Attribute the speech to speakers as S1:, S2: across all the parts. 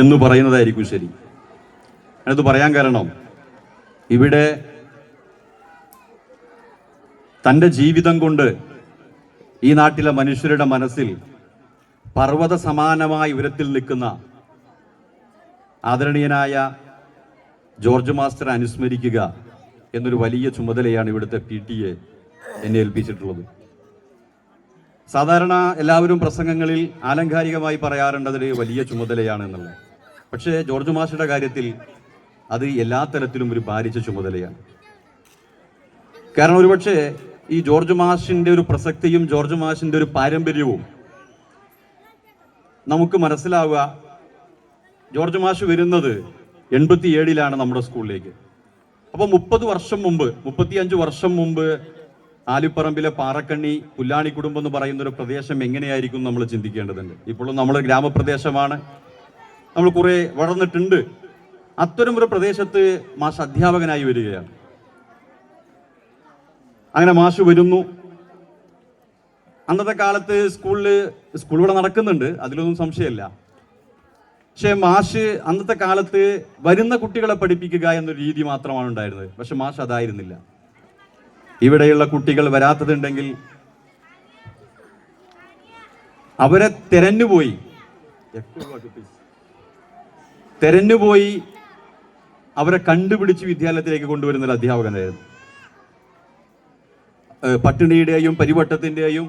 S1: എന്ന് പറയുന്നതായിരിക്കും ശരി. അത് പറയാൻ കാരണം ഇവിടെ തന്റെ ജീവിതം കൊണ്ട് ഈ നാട്ടിലെ മനുഷ്യരുടെ മനസ്സിൽ പർവത സമാനമായ ഉയരത്തിൽ നിൽക്കുന്ന ആദരണീയനായ ജോർജ് മാസ്റ്റർ അനുസ്മരിക്കുക എന്നൊരു വലിയ ചുമതലയാണ് ഇവിടുത്തെ പി ടി എ എന്നെ ഏൽപ്പിച്ചിട്ടുള്ളത്. സാധാരണ എല്ലാവരും പ്രസംഗങ്ങളിൽ ആലങ്കാരികമായി പറയാറുണ്ടതിന് വലിയ ചുമതലയാണ് എന്നുള്ളത്. പക്ഷേ ജോർജ് മാഷയുടെ കാര്യത്തിൽ അത് എല്ലാ തരത്തിലും ഒരു ഭാരിച്ച ചുമതലയാണ്. കാരണം ഒരുപക്ഷെ ഈ ജോർജ് മാഷിന്റെ ഒരു പ്രസക്തിയും ജോർജ് മാഷിന്റെ ഒരു പാരമ്പര്യവും നമുക്ക് മനസ്സിലാവുക ജോർജ് മാഷ് വരുന്നത് എൺപത്തി ഏഴിലാണ് നമ്മുടെ സ്കൂളിലേക്ക്. അപ്പോൾ മുപ്പത് വർഷം മുമ്പ് മുപ്പത്തിയഞ്ച് വർഷം മുമ്പ് ആലിപ്പറമ്പിലെ പാറക്കണ്ണി പുല്ലാണി കുടുംബം എന്ന് പറയുന്ന ഒരു പ്രദേശം എങ്ങനെയായിരിക്കും നമ്മൾ ചിന്തിക്കേണ്ടതുണ്ട്? ഇപ്പോഴും നമ്മൾ ഗ്രാമപ്രദേശമാണ്. നമ്മൾ കുറെ വളർന്നിട്ടുണ്ട്. അത്തരം ഒരു പ്രദേശത്ത് മാഷ് അധ്യാപകനായി വരികയാണ്. അങ്ങനെ മാഷ് വരുന്നു. അന്നത്തെ കാലത്ത് സ്കൂളിൽ സ്കൂൾ ഇവിടെ നടക്കുന്നുണ്ട് അതിലൊന്നും സംശയമില്ല. പക്ഷേ മാഷ് അന്നത്തെ കാലത്ത് വരുന്ന കുട്ടികളെ പഠിപ്പിക്കുക എന്നൊരു രീതി മാത്രമാണ് ഉണ്ടായിരുന്നത്. പക്ഷെ മാഷ് അതായിരുന്നില്ല. ഇവിടെയുള്ള കുട്ടികൾ വരാത്തതുണ്ടെങ്കിൽ അവരെ തിരഞ്ഞുപോയി. തിരഞ്ഞുപോയി അവരെ കണ്ടുപിടിച്ച് വിദ്യാലയത്തിലേക്ക് കൊണ്ടുവരുന്ന ഒരു അധ്യാപകനായിരുന്നു പട്ടിണിയുടെയും പരിവട്ടത്തിന്റെയും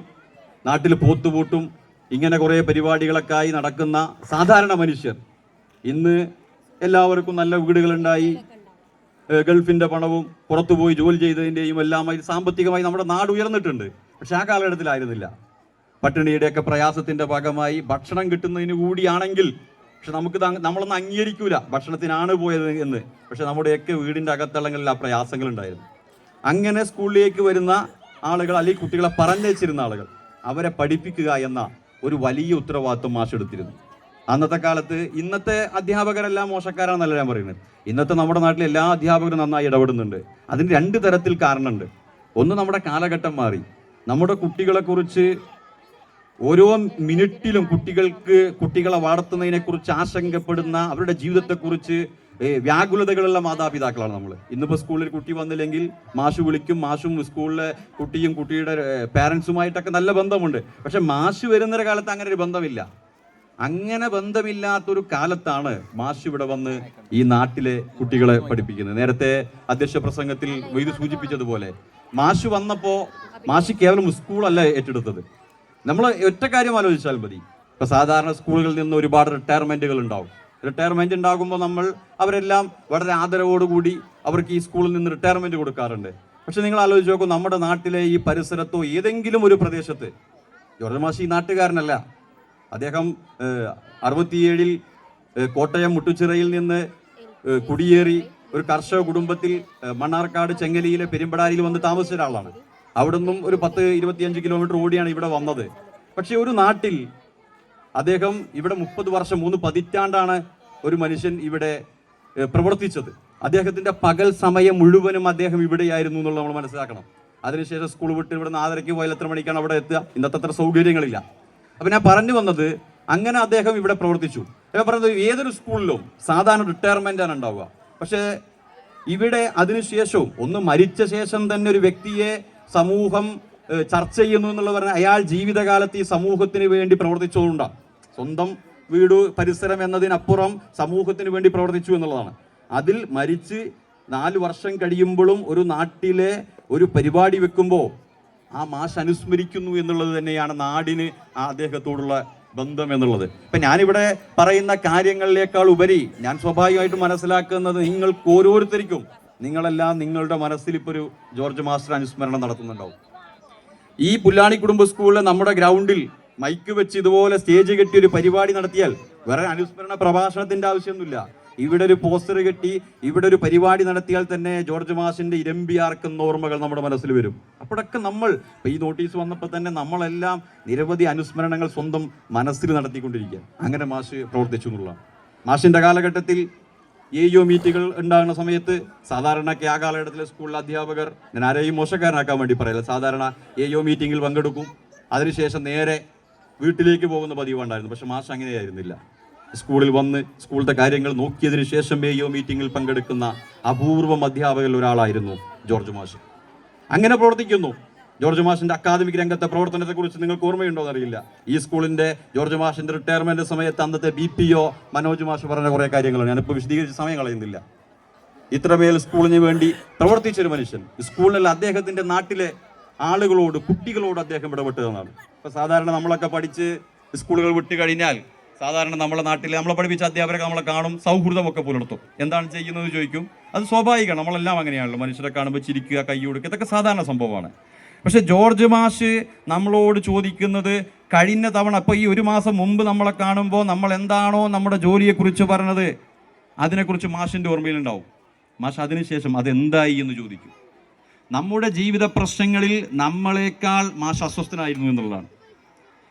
S1: നാട്ടിൽ പോത്തുപൂട്ടും ഇങ്ങനെ കുറേ പരിപാടികളൊക്കെയായി നടക്കുന്ന സാധാരണ മനുഷ്യർ ഇന്ന് എല്ലാവർക്കും നല്ല വീടുകളുണ്ടായി. ഏഹ് ഗൾഫിന്റെ പണവും പുറത്തുപോയി ജോലി ചെയ്തതിന്റെയും എല്ലാമായി സാമ്പത്തികമായി നമ്മുടെ നാട് ഉയർന്നിട്ടുണ്ട്. പക്ഷെ ആ കാലഘട്ടത്തിലായിരുന്നില്ല. പട്ടിണിയുടെയൊക്കെ പ്രയാസത്തിന്റെ ഭാഗമായി ഭക്ഷണം കിട്ടുന്നതിന് കൂടിയാണെങ്കിൽ പക്ഷെ നമുക്ക് നമ്മളൊന്നും അംഗീകരിക്കൂല. ഭക്ഷണത്തിനാണ് പോയത് എന്ന്. പക്ഷെ നമ്മുടെയൊക്കെ വീടിന്റെ അകത്തളങ്ങളിൽ ആ പ്രയാസങ്ങൾ ഉണ്ടായിരുന്നു അങ്ങനെ സ്കൂളിലേക്ക് വരുന്ന ആളുകൾ അല്ലെങ്കിൽ കുട്ടികളെ പറഞ്ഞയച്ചിരുന്ന ആളുകൾ അവരെ പഠിപ്പിക്കുക എന്ന ഒരു വലിയ ഉത്തരവാദിത്വം മാഷെടുത്തിരുന്നു. അന്നത്തെ കാലത്ത് ഇന്നത്തെ അധ്യാപകരെല്ലാം മോശക്കാരാണെന്നല്ല ഞാൻ പറയുന്നത്. ഇന്നത്തെ നമ്മുടെ നാട്ടിൽ എല്ലാ അധ്യാപകരും നന്നായി ഇടപെടുന്നുണ്ട്. അതിന് രണ്ട് തരത്തിൽ കാരണമുണ്ട്. ഒന്ന് നമ്മുടെ കാലഘട്ടം മാറി. നമ്മുടെ കുട്ടികളെ കുറിച്ച് ഓരോ മിനിറ്റിലും കുട്ടികൾക്ക് കുട്ടികളെ വളർത്തുന്നതിനെ കുറിച്ച് ആശങ്കപ്പെടുന്ന അവരുടെ ജീവിതത്തെക്കുറിച്ച് വ്യാകുലതകളുള്ള മാതാപിതാക്കളാണ് നമ്മൾ ഇന്നിപ്പോൾ സ്കൂളിൽ കുട്ടി വന്നില്ലെങ്കിൽ മാഷു വിളിക്കും മാഷും സ്കൂളിലെ കുട്ടിയും കുട്ടിയുടെ പാരൻസുമായിട്ടൊക്കെ നല്ല ബന്ധമുണ്ട്. പക്ഷെ മാഷ് വരുന്നൊരു കാലത്ത് അങ്ങനെ ഒരു ബന്ധമില്ല. അങ്ങനെ ബന്ധമില്ലാത്തൊരു കാലത്താണ് മാഷ് ഇവിടെ വന്ന് ഈ നാട്ടിലെ കുട്ടികളെ പഠിപ്പിക്കുന്നത്. നേരത്തെ അധ്യക്ഷ പ്രസംഗത്തിൽ വൈദ്യു സൂചിപ്പിച്ചതുപോലെ മാഷ് വന്നപ്പോൾ മാഷ് കേവലം സ്കൂളല്ല ഏറ്റെടുത്തത്. നമ്മൾ ഒറ്റ കാര്യം ആലോചിച്ചാൽ മതി. ഇപ്പൊ സാധാരണ സ്കൂളുകളിൽ നിന്ന് ഒരുപാട് റിട്ടയർമെന്റുകൾ ഉണ്ടാവും. റിട്ടയർമെന്റ് ഉണ്ടാകുമ്പോൾ നമ്മൾ അവരെല്ലാം വളരെ ആദരവോടുകൂടി അവർക്ക് ഈ സ്കൂളിൽ നിന്ന് റിട്ടയർമെന്റ് കൊടുക്കാറുണ്ട്. പക്ഷെ നിങ്ങൾ ആലോചിച്ച് നോക്കൂ നമ്മുടെ നാട്ടിലെ ഈ പരിസരത്തോ ഏതെങ്കിലും ഒരു പ്രദേശത്ത് ജോർജ് മാഷി നാട്ടുകാരനല്ല. അദ്ദേഹം അറുപത്തിയേഴിൽ കോട്ടയം മുട്ടുച്ചിറയിൽ നിന്ന് കുടിയേറി ഒരു കർഷക കുടുംബത്തിൽ മണ്ണാർക്കാട് ചെങ്ങലിയിലെ പെരുമ്പടാരിയിൽ വന്ന് താമസിച്ച ഒരാളാണ് അവിടുന്നും ഒരു പത്ത് ഇരുപത്തിയഞ്ച് കിലോമീറ്റർ ഓടിയാണ് ഇവിടെ വന്നത്. പക്ഷെ ഒരു നാട്ടിൽ അദ്ദേഹം ഇവിടെ മുപ്പത് വർഷം മൂന്ന് പതിറ്റാണ്ടാണ് ഒരു മനുഷ്യൻ ഇവിടെ പ്രവർത്തിച്ചത്. അദ്ദേഹത്തിന്റെ പകൽ സമയം മുഴുവനും അദ്ദേഹം ഇവിടെയായിരുന്നു എന്നുള്ളത് നമ്മൾ മനസ്സിലാക്കണം. അതിനുശേഷം സ്കൂൾ വിട്ട് ഇവിടെ നാലരയ്ക്ക് പോയാൽ എത്ര മണിക്കാണ് അവിടെ എത്തുക? ഇന്നത്തെ അത്ര സൗകര്യങ്ങളില്ല. അപ്പൊ ഞാൻ പറഞ്ഞു വന്നത് അങ്ങനെ അദ്ദേഹം ഇവിടെ പ്രവർത്തിച്ചു. ഞാൻ പറഞ്ഞത് ഏതൊരു സ്കൂളിലും സാധാരണ റിട്ടയർമെന്റ് ആണ് ഉണ്ടാവുക. പക്ഷേ ഇവിടെ അതിനുശേഷവും ഒന്ന് മരിച്ച ശേഷം തന്നെ ഒരു വ്യക്തിയെ സമൂഹം ചർച്ച ചെയ്യുന്നു എന്നുള്ളത് പറഞ്ഞാൽ അയാൾ ജീവിതകാലത്ത് ഈ സമൂഹത്തിന് വേണ്ടി പ്രവർത്തിച്ചുകൊണ്ടാണ് സ്വന്തം വീട് പരിസരം എന്നതിനപ്പുറം സമൂഹത്തിന് വേണ്ടി പ്രവർത്തിച്ചു എന്നുള്ളതാണ്. അതിൽ മരിച്ച് നാല് വർഷം കഴിയുമ്പോഴും ഒരു നാട്ടിലെ ഒരു പരിപാടി വെക്കുമ്പോൾ ആ മാഷ് അനുസ്മരിക്കുന്നു എന്നുള്ളത് തന്നെയാണ് നാടിന് അദ്ദേഹത്തോടുള്ള ബന്ധം എന്നുള്ളത്. ഇപ്പൊ ഞാനിവിടെ പറയുന്ന കാര്യങ്ങളിലേക്കാൾ ഉപരി ഞാൻ സ്വാഭാവികമായിട്ടും മനസ്സിലാക്കുന്നത് നിങ്ങൾക്ക് ഓരോരുത്തർക്കും നിങ്ങളെല്ലാം നിങ്ങളുടെ മനസ്സിൽ ഇപ്പോൾ ഒരു ജോർജ് മാസ്റ്റർ അനുസ്മരണം നടത്തുന്നുണ്ടാവും. ഈ പുല്ലാണി കുടുംബ സ്കൂളിലെ നമ്മുടെ ഗ്രൗണ്ടിൽ മൈക്ക് വെച്ച് ഇതുപോലെ സ്റ്റേജ് കെട്ടി ഒരു പരിപാടി നടത്തിയാൽ വേറെ അനുസ്മരണ പ്രഭാഷണത്തിന്റെ ആവശ്യമൊന്നുമില്ല. ഇവിടെ ഒരു പോസ്റ്റർ കെട്ടി ഇവിടെ ഒരു പരിപാടി നടത്തിയാൽ തന്നെ ജോർജ് മാഷിന്റെ ഇരമ്പിയാർക്കുന്ന ഓർമ്മകൾ നമ്മുടെ മനസ്സിൽ വരും. അപ്പോഴൊക്കെ നമ്മൾ ഈ നോട്ടീസ് വന്നപ്പോൾ തന്നെ നമ്മളെല്ലാം നിരവധി അനുസ്മരണങ്ങൾ സ്വന്തം മനസ്സിൽ നടത്തിക്കൊണ്ടിരിക്കുക അങ്ങനെ മാഷ് പ്രവർത്തിച്ചു എന്നുള്ളതാണ്. മാഷിന്റെ കാലഘട്ടത്തിൽ എ യു മീറ്റുകൾ ഉണ്ടാകുന്ന സമയത്ത് സാധാരണക്ക് ആ കാലഘട്ടത്തിലെ സ്കൂളിലെ അധ്യാപകർ ഞാൻ ആരെയും മോശക്കാരനാക്കാൻ വേണ്ടി പറയില്ല സാധാരണ എ യു മീറ്റിങ്ങിൽ പങ്കെടുക്കും. അതിനുശേഷം നേരെ വീട്ടിലേക്ക് പോകുന്ന പതിവുണ്ടായിരുന്നു. പക്ഷെ മാഷ് അങ്ങനെയായിരുന്നില്ല. സ്കൂളിൽ വന്ന് സ്കൂളിലെ കാര്യങ്ങൾ നോക്കിയതിനു ശേഷം മേയോ മീറ്റിങ്ങിൽ പങ്കെടുക്കുന്ന അപൂർവം അധ്യാപകരിൽ ഒരാളായിരുന്നു ജോർജ് മാഷ്. അങ്ങനെ പ്രവർത്തിക്കുന്നു. ജോർജ് മാഷിന്റെ അക്കാദമിക് രംഗത്തെ പ്രവർത്തനത്തെക്കുറിച്ച് നിങ്ങൾക്ക് ഓർമ്മയുണ്ടോ എന്നറിയില്ല. ഈ സ്കൂളിന്റെ ജോർജ് മാഷിന്റെ റിട്ടയർമെന്റ് സമയത്ത് അന്നത്തെ ബി പി ഒ മനോജ് മാഷ് പറഞ്ഞ കുറെ കാര്യങ്ങളാണ്. ഞാനിപ്പോൾ വിശദീകരിച്ച് സമയം കളയുന്നില്ല. ഇത്രമേൽ സ്കൂളിന് വേണ്ടി പ്രവർത്തിച്ചൊരു മനുഷ്യൻ. സ്കൂളിൽ അദ്ദേഹത്തിന്റെ നാട്ടിലെ ആളുകളോട് കുട്ടികളോട് അദ്ദേഹം ഇടപെട്ടതെന്നാണ് ഇപ്പൊ സാധാരണ നമ്മളൊക്കെ പഠിച്ച് സ്കൂളുകൾ വിട്ട് കഴിഞ്ഞാൽ സാധാരണ നമ്മളെ നാട്ടിൽ നമ്മളെ പഠിപ്പിച്ച അധ്യാപകരൊക്കെ നമ്മളെ കാണും സൗഹൃദമൊക്കെ പുലർത്തും. എന്താണ് ചെയ്യുന്നത് ചോദിക്കും? അത് സ്വാഭാവികമാണ് നമ്മളെല്ലാം അങ്ങനെയാണല്ലോ. മനുഷ്യരെ കാണുമ്പോൾ ചിരിക്കുക കൈ കൊടുക്കുക. ഇതൊക്കെ സാധാരണ സംഭവമാണ്. പക്ഷേ ജോർജ് മാഷ് നമ്മളോട് ചോദിക്കുന്നത് കഴിഞ്ഞ തവണ ഇപ്പോൾ ഈ ഒരു മാസം മുമ്പ് നമ്മളെ കാണുമ്പോൾ നമ്മൾ എന്താണോ നമ്മുടെ ജോലിയെക്കുറിച്ച് പറഞ്ഞത്? അതിനെക്കുറിച്ച് മാഷിന്റെ ഓർമ്മയിലുണ്ടാവും. മാഷ് അതിനുശേഷം അതെന്തായി എന്ന് ചോദിക്കും. നമ്മുടെ ജീവിത പ്രശ്നങ്ങളിൽ നമ്മളെക്കാൾ മാഷ് അസ്വസ്ഥനായിരുന്നു എന്നുള്ളതാണ്.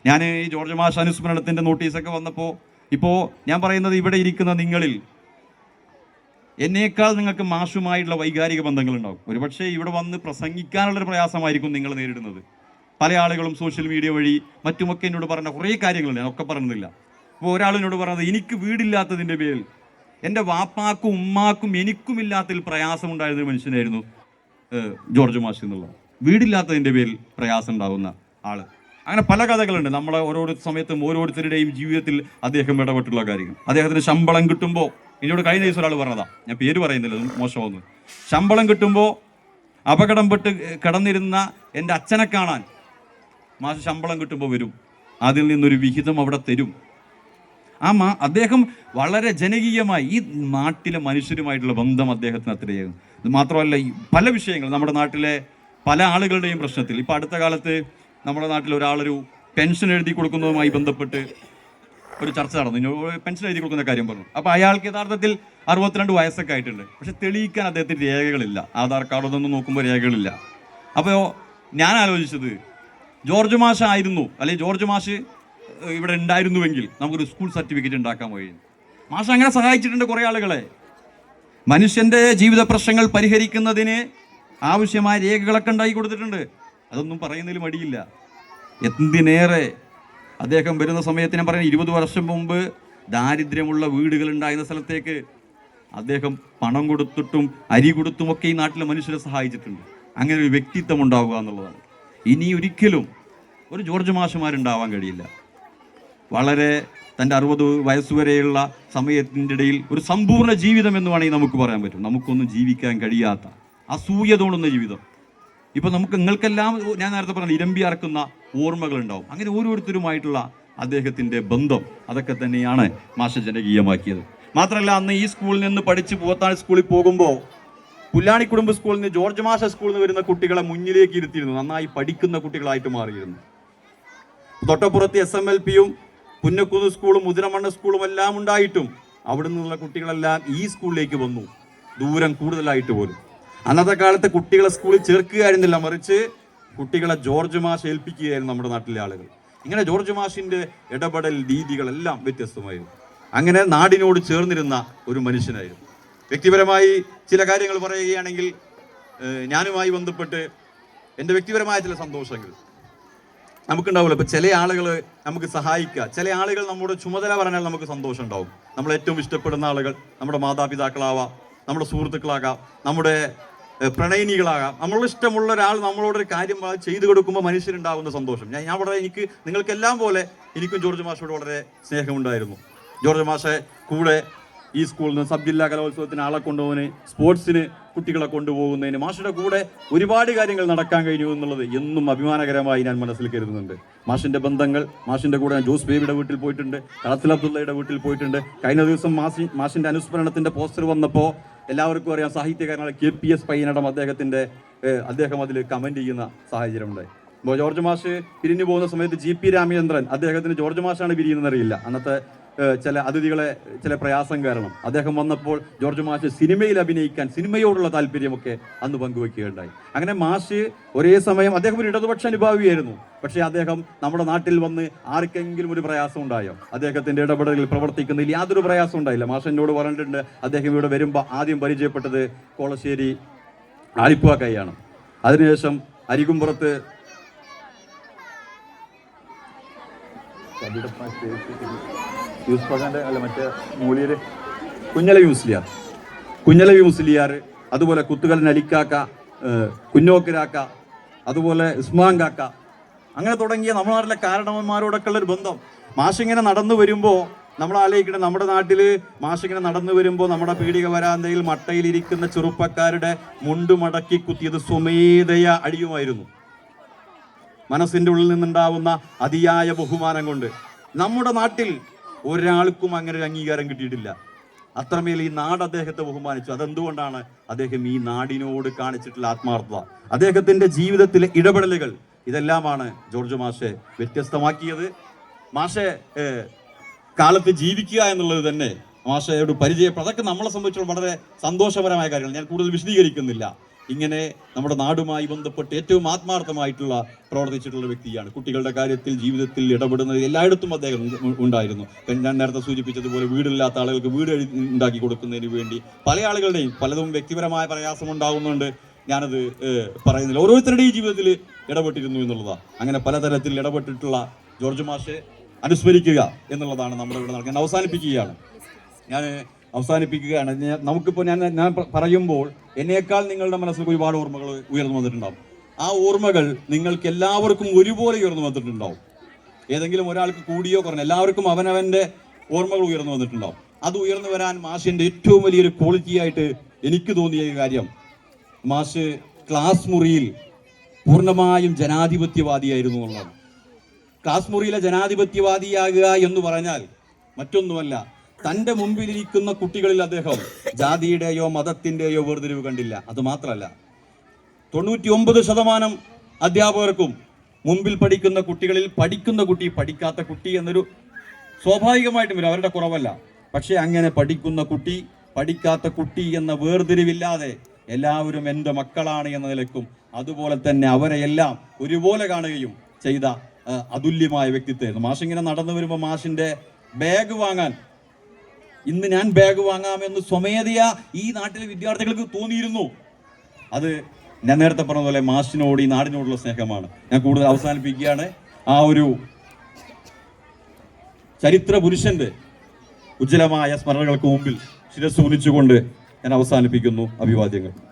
S1: ഞാൻ ഈ ജോർജ് മാഷ് അനുസ്മരണത്തിന്റെ നോട്ടീസൊക്കെ വന്നപ്പോൾ ഇപ്പോൾ ഞാൻ പറയുന്നത് ഇവിടെ ഇരിക്കുന്ന നിങ്ങളിൽ എന്നേക്കാൾ നിങ്ങൾക്ക് മാഷുമായിട്ടുള്ള വൈകാരിക ബന്ധങ്ങളുണ്ടാകും ഒരുപക്ഷെ ഇവിടെ വന്ന് പ്രസംഗിക്കാനുള്ളൊരു പ്രയാസമായിരിക്കും നിങ്ങൾ നേരിടുന്നത്. പല ആളുകളും സോഷ്യൽ മീഡിയ വഴി മറ്റുമൊക്കെ എന്നോട് പറഞ്ഞ കുറേ കാര്യങ്ങളുണ്ട് ഞാനൊക്കെ പറഞ്ഞില്ല. അപ്പോൾ ഒരാളിനോട് പറഞ്ഞത് എനിക്ക് വീടില്ലാത്തതിന്റെ പേരിൽ എന്റെ വാപ്പാക്കും ഉമ്മാക്കും എനിക്കും ഇല്ലാത്തതിൽ പ്രയാസമുണ്ടായിരുന്ന മനുഷ്യനായിരുന്നു ജോർജ് മാഷ് എന്നുള്ളത്. വീടില്ലാത്തതിന്റെ പേരിൽ പ്രയാസം ഉണ്ടാകുന്ന ആൾ. അങ്ങനെ പല കഥകളുണ്ട്. നമ്മളെ ഓരോ സമയത്തും ഓരോരുത്തരുടെയും ജീവിതത്തിൽ അദ്ദേഹം ഇടപെട്ടുള്ള കാര്യങ്ങൾ. അദ്ദേഹത്തിന് ശമ്പളം കിട്ടുമ്പോൾ എന്നോട് കഴിഞ്ഞ ദിവസം ഒരാൾ പറഞ്ഞതാ. ഞാൻ പേര് പറയുന്നില്ല മോശമൊന്നും ശമ്പളം കിട്ടുമ്പോൾ അപകടം പെട്ട് കിടന്നിരുന്ന എന്റെ അച്ഛനെ കാണാൻ മാഷ് ശമ്പളം കിട്ടുമ്പോൾ വരും. അതിൽ നിന്നൊരു വിഹിതം അവിടെ തരും. ആ മാ അദ്ദേഹം വളരെ ജനകീയമായി ഈ നാട്ടിലെ മനുഷ്യരുമായിട്ടുള്ള ബന്ധം അദ്ദേഹത്തിന് അത്രയായിരുന്നു മാത്രമല്ല പല വിഷയങ്ങൾ നമ്മുടെ നാട്ടിലെ പല ആളുകളുടെയും പ്രശ്നത്തിൽ. ഇപ്പോൾ അടുത്ത കാലത്ത് നമ്മുടെ നാട്ടിൽ ഒരാളൊരു പെൻഷൻ എഴുതി കൊടുക്കുന്നതുമായി ബന്ധപ്പെട്ട് ഒരു ചർച്ച നടന്നു. പെൻഷൻ എഴുതി കൊടുക്കുന്ന കാര്യം പറഞ്ഞു. അപ്പോൾ അയാൾക്ക് യഥാർത്ഥത്തിൽ അറുപത്തിരണ്ട് വയസ്സൊക്കെ ആയിട്ടുണ്ട്. പക്ഷെ തെളിയിക്കാൻ അദ്ദേഹത്തിന് രേഖകളില്ല. ആധാർ കാർഡൊന്നും നോക്കുമ്പോൾ രേഖകളില്ല. അപ്പോൾ ഞാൻ ആലോചിച്ചത് ജോർജ് മാഷ് ആയിരുന്നു അല്ലെങ്കിൽ ജോർജ് മാഷ് ഇവിടെ ഉണ്ടായിരുന്നുവെങ്കിൽ നമുക്കൊരു സ്കൂൾ സർട്ടിഫിക്കറ്റ് ഉണ്ടാക്കാൻ കഴിയും മാഷ് അങ്ങനെ സഹായിച്ചിട്ടുണ്ട് കുറേ ആളുകളെ. മനുഷ്യന്റെ ജീവിത പ്രശ്നങ്ങൾ പരിഹരിക്കുന്നതിന് ആവശ്യമായ രേഖകളൊക്കെ ഉണ്ടാക്കി കൊടുത്തിട്ടുണ്ട്. അതൊന്നും പറയുന്നതിൽ മടിയില്ല. എന്തിനേറെ അദ്ദേഹം വരുന്ന സമയത്ത് ഞാൻ പറയുന്നത് ഇരുപത് വർഷം മുമ്പ് ദാരിദ്ര്യമുള്ള വീടുകൾ ഉണ്ടായിരുന്ന സ്ഥലത്തേക്ക് അദ്ദേഹം പണം കൊടുത്തിട്ടും അരി കൊടുത്തുമൊക്കെ ഈ നാട്ടിലെ മനുഷ്യരെ സഹായിച്ചിട്ടുണ്ട്. അങ്ങനെ ഒരു വ്യക്തിത്വം ഉണ്ടാവുക എന്നുള്ളതാണ്. ഇനി ഒരിക്കലും ഒരു ജോർജ് മാഷുമാരുണ്ടാവാൻ കഴിയില്ല. വളരെ തന്റെ അറുപത് വയസ്സുവരെയുള്ള സമയത്തിന്റെ ഇടയിൽ ഒരു സമ്പൂർണ ജീവിതം എന്ന് വേണമെങ്കിൽ നമുക്ക് പറയാൻ പറ്റും. നമുക്കൊന്നും ജീവിക്കാൻ കഴിയാത്ത അസൂയ തോന്നുന്ന ജീവിതം. ഇപ്പൊ നമുക്ക് നിങ്ങൾക്കെല്ലാം ഞാൻ നേരത്തെ പറഞ്ഞ ഇരമ്പി അറക്കുന്ന ഓർമ്മകൾ ഉണ്ടാവും അങ്ങനെ ഓരോരുത്തരുമായിട്ടുള്ള അദ്ദേഹത്തിന്റെ ബന്ധം അതൊക്കെ തന്നെയാണ് മാഷ ജനകീയമാക്കിയത്. മാത്രമല്ല അന്ന് ഈ സ്കൂളിൽ നിന്ന് പഠിച്ച് പൂവത്താഴ് സ്കൂളിൽ പോകുമ്പോൾ പുല്ലാണി കുടുംബ സ്കൂളിൽ നിന്ന് ജോർജ് മാഷ സ്കൂളിൽ നിന്ന് വരുന്ന കുട്ടികളെ മുന്നിലേക്ക് ഇരുത്തിയിരുന്നു. നന്നായി പഠിക്കുന്ന കുട്ടികളായിട്ട് മാറിയിരുന്നു. തൊട്ടപ്പുറത്ത് എസ് എം എൽ പിയും പുന്നക്കുന്ന് സ്കൂളും മുതിരമണ്ണ സ്കൂളും എല്ലാം ഉണ്ടായിട്ടും അവിടെ നിന്നുള്ള കുട്ടികളെല്ലാം ഈ സ്കൂളിലേക്ക് വന്നു. ദൂരം കൂടുതലായിട്ട് പോലും. അന്നത്തെ കാലത്ത് കുട്ടികളെ സ്കൂളിൽ ചേർക്കുകയായിരുന്നില്ല. മറിച്ച് കുട്ടികളെ ജോർജ് മാഷ് ഏൽപ്പിക്കുകയായിരുന്നു നമ്മുടെ നാട്ടിലെ ആളുകൾ. ഇങ്ങനെ ജോർജ് മാഷിന്റെ ഇടപെടൽ രീതികളെല്ലാം വ്യത്യസ്തമായിരുന്നു. അങ്ങനെ നാടിനോട് ചേർന്നിരുന്ന ഒരു മനുഷ്യനായിരുന്നു. വ്യക്തിപരമായി ചില കാര്യങ്ങൾ പറയുകയാണെങ്കിൽ ഞാനുമായി ബന്ധപ്പെട്ട് എന്റെ വ്യക്തിപരമായ ചില സന്തോഷങ്ങൾ നമുക്കുണ്ടാവുമല്ലോ. ഇപ്പം ചില ആളുകൾ നമുക്ക് സഹായിക്കുക. ചില ആളുകൾ നമ്മുടെ ചുമതല പറഞ്ഞാൽ നമുക്ക് സന്തോഷം ഉണ്ടാവും നമ്മൾ ഏറ്റവും ഇഷ്ടപ്പെടുന്ന ആളുകൾ നമ്മുടെ മാതാപിതാക്കളാവാം. നമ്മുടെ സുഹൃത്തുക്കളാകാം നമ്മുടെ പ്രണയിനികളാകാം. നമ്മൾ ഇഷ്ടമുള്ള ഒരാൾ നമ്മളോടൊരു കാര്യം ചെയ്തു കൊടുക്കുമ്പോൾ മനുഷ്യരുണ്ടാകുന്ന സന്തോഷം. ഞാൻ ഞാൻ വളരെ എനിക്ക് നിങ്ങൾക്കെല്ലാം പോലെ എനിക്കും ജോർജ് മാഷോട് വളരെ സ്നേഹമുണ്ടായിരുന്നു. ജോർജ് മാഷെ കൂടെ ഈ സ്കൂളിൽ നിന്ന് സബ് ജില്ലാ കലോത്സവത്തിന് ആളെ കൊണ്ടുപോകുന്നതിന് സ്പോർട്സിന് കുട്ടികളെ കൊണ്ടുപോകുന്നതിന് മാഷിന്റെ കൂടെ ഒരുപാട് കാര്യങ്ങൾ നടക്കാൻ കഴിഞ്ഞു എന്നുള്ളത് എന്നും അഭിമാനകരമായി ഞാൻ മനസ്സിൽ കരുതുന്നുണ്ട്. മാഷിന്റെ ബന്ധങ്ങൾ മാഷിന്റെ കൂടെ ഞാൻ ജോസ് ബേബിയുടെ വീട്ടിൽ പോയിട്ടുണ്ട് കളത്തിൽ അബ്ദുള്ളയുടെ വീട്ടിൽ പോയിട്ടുണ്ട്. കഴിഞ്ഞ ദിവസം മാസി മാഷിന്റെ അനുസ്മരണത്തിന്റെ പോസ്റ്റർ വന്നപ്പോൾ എല്ലാവർക്കും അറിയാം സാഹിത്യകാരനായ കെ പി എസ് പയ്യനടം അദ്ദേഹത്തിന്റെ അദ്ദേഹം അതിൽ കമന്റ് ചെയ്യുന്ന സാഹചര്യമുണ്ടായി അപ്പോൾ ജോർജ് മാഷ് പിരിഞ്ഞു പോകുന്ന സമയത്ത് ജി പി രാമചന്ദ്രൻ അദ്ദേഹത്തിന് ജോർജ് മാഷാണ് പിരിയുന്നതെന്നറിയില്ല. അന്നത്തെ ചില അതിഥികളെ ചില പ്രയാസം കാരണം. അദ്ദേഹം വന്നപ്പോൾ ജോർജ് മാഷ് സിനിമയിൽ അഭിനയിക്കാൻ സിനിമയോടുള്ള താല്പര്യമൊക്കെ അന്ന് പങ്കുവെക്കുകയുണ്ടായി. അങ്ങനെ മാഷ് ഒരേ സമയം അദ്ദേഹം ഒരു ഇടതുപക്ഷ അനുഭാവിയായിരുന്നു. പക്ഷേ അദ്ദേഹം നമ്മുടെ നാട്ടിൽ വന്ന് ആർക്കെങ്കിലും ഒരു പ്രയാസം ഉണ്ടായോ? അദ്ദേഹത്തിന്റെ ഇടപെടലിൽ പ്രവർത്തിക്കുന്നതിൽ യാതൊരു പ്രയാസം ഉണ്ടായില്ല. മാഷ് എന്നോട് പറഞ്ഞിട്ടുണ്ട് അദ്ദേഹം ഇവിടെ വരുമ്പോൾ ആദ്യം പരിചയപ്പെട്ടത് കോളശ്ശേരി ആലിപ്പുവ കൈയാണ് അതിനുശേഷം അരികുമ്പുറത്ത് യൂസ് പകന്റെ അല്ല മറ്റേ മൂലിയര് കുഞ്ഞലവി മുസ്ലിയാർ കുഞ്ഞലവി മുസ്ലിയാർ അതുപോലെ കുത്തുകൽ നലിക്കാക്ക കുഞ്ഞോക്കിരാക്ക അതുപോലെ ഉസ്മാൻ കാക്ക. അങ്ങനെ തുടങ്ങിയ നമ്മുടെ നാട്ടിലെ കാരണവന്മാരോടൊക്കെ ഉള്ള ഒരു ബന്ധം. മാഷിങ്ങനെ നടന്നു വരുമ്പോൾ നമ്മൾ ആലോചിക്കണം നമ്മുടെ നാട്ടിൽ മാഷിങ്ങനെ നടന്നു വരുമ്പോൾ നമ്മുടെ പീഡിക വരാന്തയിൽ മട്ടയിലിരിക്കുന്ന ചെറുപ്പക്കാരുടെ മുണ്ട് മടക്കി കുത്തിയത് സ്വമേധയ അടിയുമായിരുന്നു. മനസ്സിന്റെ ഉള്ളിൽ നിന്നുണ്ടാവുന്ന അതിയായ ബഹുമാനം കൊണ്ട്. നമ്മുടെ നാട്ടിൽ ഒരാൾക്കും അങ്ങനെ ഒരു അംഗീകാരം കിട്ടിയിട്ടില്ല. അത്രമേൽ ഈ നാട് അദ്ദേഹത്തെ ബഹുമാനിച്ചു. അതെന്തുകൊണ്ടാണ് അദ്ദേഹം ഈ നാടിനോട് കാണിച്ചിട്ടുള്ള ആത്മാർത്ഥത? അദ്ദേഹത്തിന്റെ ജീവിതത്തിലെ ഇടപെടലുകൾ ഇതെല്ലാമാണ് ജോർജ് മാഷെ വ്യത്യസ്തമാക്കിയത്. മാഷെ കാലത്ത് ജീവിക്കുക എന്നുള്ളത് തന്നെ മാഷയോട് പരിചയപ്പെടും അതൊക്കെ നമ്മളെ സംബന്ധിച്ചിടത്തോളം വളരെ സന്തോഷപരമായ കാര്യങ്ങൾ ഞാൻ കൂടുതൽ വിശദീകരിക്കുന്നില്ല. ഇങ്ങനെ നമ്മുടെ നാടുമായി ബന്ധപ്പെട്ട് ഏറ്റവും ആത്മാർത്ഥമായിട്ടുള്ള പ്രവർത്തിച്ചിട്ടുള്ള വ്യക്തിയാണ്. കുട്ടികളുടെ കാര്യത്തിൽ ജീവിതത്തിൽ ഇടപെടുന്നത് എല്ലായിടത്തും അദ്ദേഹം ഉണ്ടായിരുന്നു. ഞാൻ നേരത്തെ സൂചിപ്പിച്ചതുപോലെ വീടില്ലാത്ത ആളുകൾക്ക് വീട് ഉണ്ടാക്കി കൊടുക്കുന്നതിന് വേണ്ടി പല ആളുകളുടെയും പലതും വ്യക്തിപരമായ പ്രയാസം ഉണ്ടാകുന്നുണ്ട് ഞാനത് പറയുന്നില്ല. ഓരോരുത്തരുടെയും ജീവിതത്തിൽ ഇടപെട്ടിരുന്നു എന്നുള്ളതാണ് അങ്ങനെ പലതരത്തിൽ ഇടപെട്ടിട്ടുള്ള ജോർജ് മാഷെ അനുസ്മരിക്കുക എന്നുള്ളതാണ് നമ്മുടെ ഇവിടെ നടക്കുന്നത് അവസാനിപ്പിക്കുകയാണ്. ഞാൻ അവസാനിപ്പിക്കുകയാണ്. നമുക്കിപ്പോൾ ഞാൻ ഞാൻ പറയുമ്പോൾ എന്നേക്കാൾ നിങ്ങളുടെ മനസ്സിൽ ഒരുപാട് ഓർമ്മകൾ ഉയർന്നു വന്നിട്ടുണ്ടാവും. ആ ഓർമ്മകൾ നിങ്ങൾക്ക് എല്ലാവർക്കും ഒരുപോലെ ഉയർന്നു വന്നിട്ടുണ്ടാവും. ഏതെങ്കിലും ഒരാൾക്ക് കൂടിയോ കുറഞ്ഞോ എല്ലാവർക്കും അവനവന്റെ ഓർമ്മകൾ ഉയർന്നു വന്നിട്ടുണ്ടാവും. അത് ഉയർന്നു വരാൻ മാഷിന്റെ ഏറ്റവും വലിയൊരു ക്വാളിറ്റി ആയിട്ട് എനിക്ക് തോന്നിയ കാര്യം മാഷ് ക്ലാസ് മുറിയിൽ പൂർണമായും ജനാധിപത്യവാദിയായിരുന്നു എന്നുള്ളതാണ്. ക്ലാസ് മുറിയിലെ ജനാധിപത്യവാദിയാകുക എന്ന് പറഞ്ഞാൽ മറ്റൊന്നുമല്ല തന്റെ മുമ്പിലിരിക്കുന്ന കുട്ടികളിൽ അദ്ദേഹം ജാതിയുടെയോ മതത്തിന്റെയോ വേർതിരിവ് കണ്ടില്ല. അത് മാത്രമല്ല തൊണ്ണൂറ്റി ഒമ്പത് ശതമാനം അധ്യാപകർക്കും മുമ്പിൽ പഠിക്കുന്ന കുട്ടികളിൽ പഠിക്കുന്ന കുട്ടി പഠിക്കാത്ത കുട്ടി എന്നൊരു സ്വാഭാവികമായിട്ടും വരും. അവരുടെ കുറവല്ല. പക്ഷെ അങ്ങനെ പഠിക്കുന്ന കുട്ടി പഠിക്കാത്ത കുട്ടി എന്ന വേർതിരിവില്ലാതെ എല്ലാവരും എന്റെ മക്കളാണ് എന്ന നിലക്കും അതുപോലെ തന്നെ അവരെ എല്ലാം ഒരുപോലെ കാണുകയും ചെയ്ത അതുല്യമായ വ്യക്തിത്വമായിരുന്നു. മാഷിങ്ങനെ നടന്നു വരുമ്പോൾ മാഷിന്റെ ബാഗ് വാങ്ങാൻ ഇന്ന് ഞാൻ ബാഗ് വാങ്ങാമെന്ന് സ്വമേധയാ ഈ നാട്ടിലെ വിദ്യാർത്ഥികൾക്ക് തോന്നിയിരുന്നു. അത് ഞാൻ നേരത്തെ പറഞ്ഞ പോലെ ഈ നാടിനോടുള്ള സ്നേഹമാണ്. ഞാൻ കൂടുതൽ അവസാനിപ്പിക്കുകയാണ്. ആ ഒരു ചരിത്ര പുരുഷന്റെ ഉജ്ജ്വലമായ സ്മരണകൾക്ക് മുമ്പിൽ ശിരസ് കുനിച്ചുകൊണ്ട് ഞാൻ അവസാനിപ്പിക്കുന്നു അഭിവാദ്യങ്ങൾ.